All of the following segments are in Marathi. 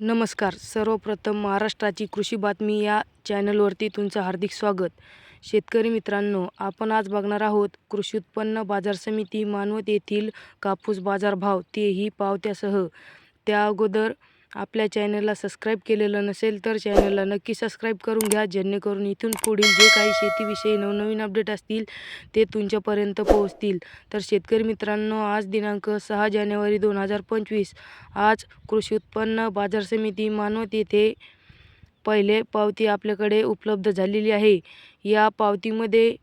नमस्कार. सर्वप्रथम महाराष्ट्राची कृषी बातमी या चॅनलवरती तुमचं हार्दिक स्वागत. शेतकरी मित्रांनो आपण आज बघणार आहोत कृषी उत्पन्न बाजार समिती मानवत येथील कापूस बाजारभाव तेही पावत्यासह. त्या अगोदर आपल्या चॅनलला सबस्क्राईब केलेलं नसेल तर चॅनलला नक्की सबस्क्राईब करून घ्या जेणेकरून इथून पुढील जे काही शेतीविषयी नवनवीन अपडेट असतील ते तुमच्यापर्यंत पोहोचतील. तर शेतकरी मित्रांनो आज दिनांक सहा जानेवारी दोन हजार पंचवीस आज कृषी उत्पन्न बाजार समिती मानवत येथे पहिले पावती आपल्याकडे उपलब्ध झालेली आहे. या पावतीमध्ये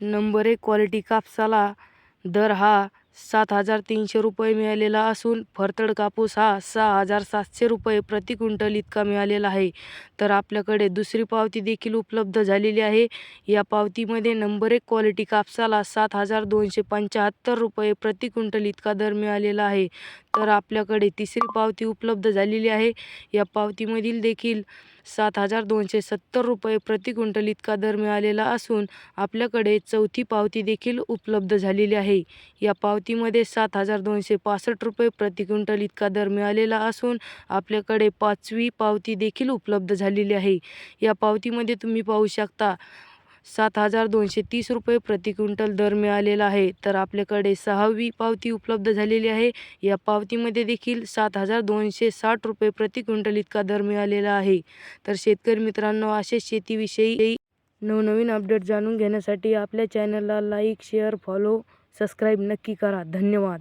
नंबर एक क्वालिटी कापसाला दर हा सात हजार तीनशे रुपये मिळालेला असून फरतड कापूस हा सहा हजार सातशे रुपये प्रति क्विंटल इतका मिळालेला आहे. तर आपल्याकडे दुसरी पावती देखील उपलब्ध झालेली आहे. या पावतीमध्ये नंबर एक क्वालिटी कापसाला सात हजार दोनशे पंच्याहत्तर रुपये प्रति क्विंटल इतका दर मिळालेला आहे. तर आपल्याकडे तिसरी पावती उपलब्ध झालेली आहे. या पावतीमधील देखील सात हजार दोनशे सत्तर रुपये प्रति क्विंटल इतका दर मिळालेला असून आपल्याकडे चौथी पावती देखील उपलब्ध झालेली आहे. या पावतीमध्ये सात हजार दोनशे पासष्ट रुपये प्रति क्विंटल इतका दर मिळालेला असून आपल्याकडे पाचवी पावती देखील उपलब्ध झालेली आहे. या पावतीमध्ये तुम्ही पाहू शकता सात हजार दोनशे तीस रुपये प्रति क्विंटल दर मिळालेला आहे. तर आपल्याकडे सहावी पावती उपलब्ध झालेली आहे. या पावतीमध्ये देखील सात हजार दोनशे साठ रुपये प्रति क्विंटल इतका दर मिळालेला आहे. तर शेतकरी मित्रांनो असे शेतीविषयी नवनवीन अपडेट जाणून घेण्यासाठी आपल्या चॅनलला लाईक शेअर फॉलो सबस्क्राईब नक्की करा. धन्यवाद.